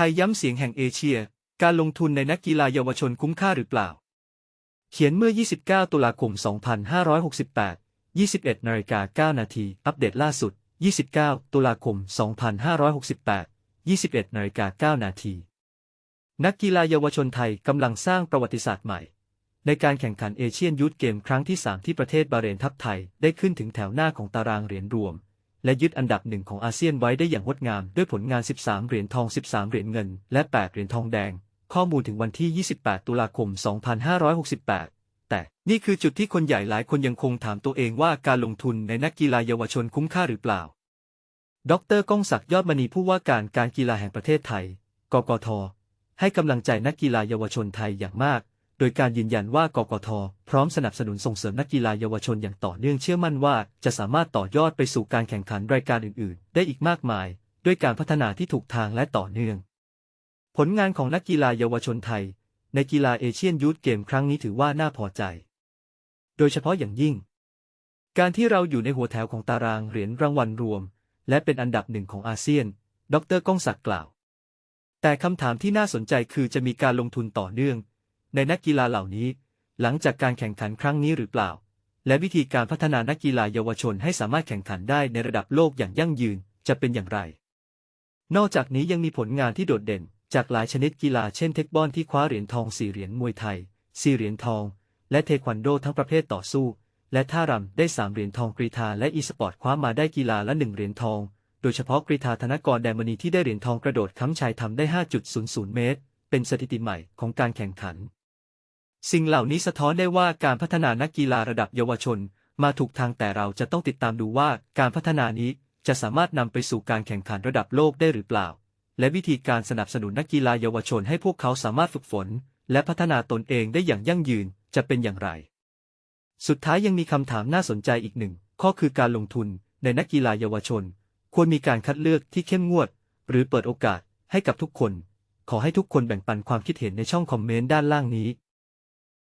ไทยย้ำเสียงแห่งเอเชีย การลงทุนในนักกีฬาเยาวชนคุ้มค่าหรือเปล่า เขียนเมื่อ 29 ตุลาคม 2568 21นาฬิกา9นาที อัปเดตล่าสุด 29 ตุลาคม 2568 21นาฬิกา9นาที นักกีฬาเยาวชนไทยกำลังสร้างประวัติศาสตร์ใหม่ ในการแข่งขันเอเชียนยูทเกมครั้งที่ 3 ที่ประเทศบาเรนทัพไทย ได้ขึ้นถึงแถวหน้าของตารางเหรียญรวม และยึดอันดับหนึ่งของอาเซียนไว้ได้อย่างงดงามด้วยผลงาน 13 เหรียญทอง 13 เหรียญเงิน และ 8 เหรียญทองแดง ข้อมูลถึงวันที่ 28 ตุลาคม 2568 แต่นี่คือจุดที่คนใหญ่หลายคนยังคงถามตัวเองว่าการลงทุนในนักกีฬาเยาวชนคุ้มค่าหรือเปล่า ดรก้องศักดิ์ยอดมณีผู้ว่าการการกีฬาแห่งประเทศไทย กกท ให้กำลังใจนักกีฬาเยาวชนไทยอย่างมาก โดยการยืนยันว่ากกท พร้อมสนับสนุนส่งเสริมนักกีฬาเยาวชนอย่างต่อเนื่องเชื่อมั่นว่า จะสามารถต่อยอดไปสู่การแข่งขันรายการอื่นๆ ได้อีกมากมาย ด้วยการพัฒนาที่ถูกทางและต่อเนื่อง ผลงานของนักกีฬาเยาวชนไทย ในกีฬาเอเชียนยูทเกมครั้งนี้ถือว่าน่าพอใจ โดยเฉพาะอย่างยิ่ง การที่เราอยู่ในหัวแถวของตารางเหรียญรางวัลรวม และเป็นอันดับหนึ่งของอาเซียน ดรก้องศักดิ์กล่าว แต่คำถามที่น่าสนใจคือจะมีการลงทุนต่อเนื่อง ในนักกีฬาเหล่านี้ หลังจากการแข่งขันครั้งนี้หรือเปล่า และวิธีการพัฒนานักกีฬาเยาวชนให้สามารถแข่งขันได้ในระดับโลกอย่างยั่งยืนจะเป็นอย่างไร นอกจากนี้ยังมีผลงานที่โดดเด่น จากหลายชนิดกีฬาเช่นเทคบอลที่คว้าเหรียญทองสี่เหรียญมวยไทยสี่เหรียญทอง และเทควันโดทั้งประเภทต่อสู้ และท่ารำได้สามเหรียญทองกรีฑาและอีสปอร์ตคว้ามาได้กีฬาละหนึ่งเหรียญทองโดยเฉพาะกรีฑาธนกรแดมณีที่ได้เหรียญทองกระโดดค้ำชายทำได้ 5.00 เมตร เป็นสถิติใหม่ของการแข่งขัน สิ่งเหล่านี้สะท้อนได้ว่าการพัฒนานักกีฬาระดับเยาวชน มาถูกทางแต่เราจะต้องติดตามดูว่าการพัฒนานี้จะสามารถนำไปสู่การแข่งขันระดับโลกได้หรือเปล่า และวิธีการสนับสนุนนักกีฬาเยาวชนให้พวกเขาสามารถฝึกฝน และพัฒนาตนเองได้อย่างยั่งยืนจะเป็นอย่างไร สุดท้ายยังมีคำถามน่าสนใจอีกหนึ่งข้อคือการลงทุนในนักกีฬาเยาวชน ควรมีการคัดเลือกที่เข้มงวด หรือเปิดโอกาสให้กับทุกคน ขอให้ทุกคนแบ่งปันความคิดเห็นในช่องคอมเมนต์ด้านล่างนี้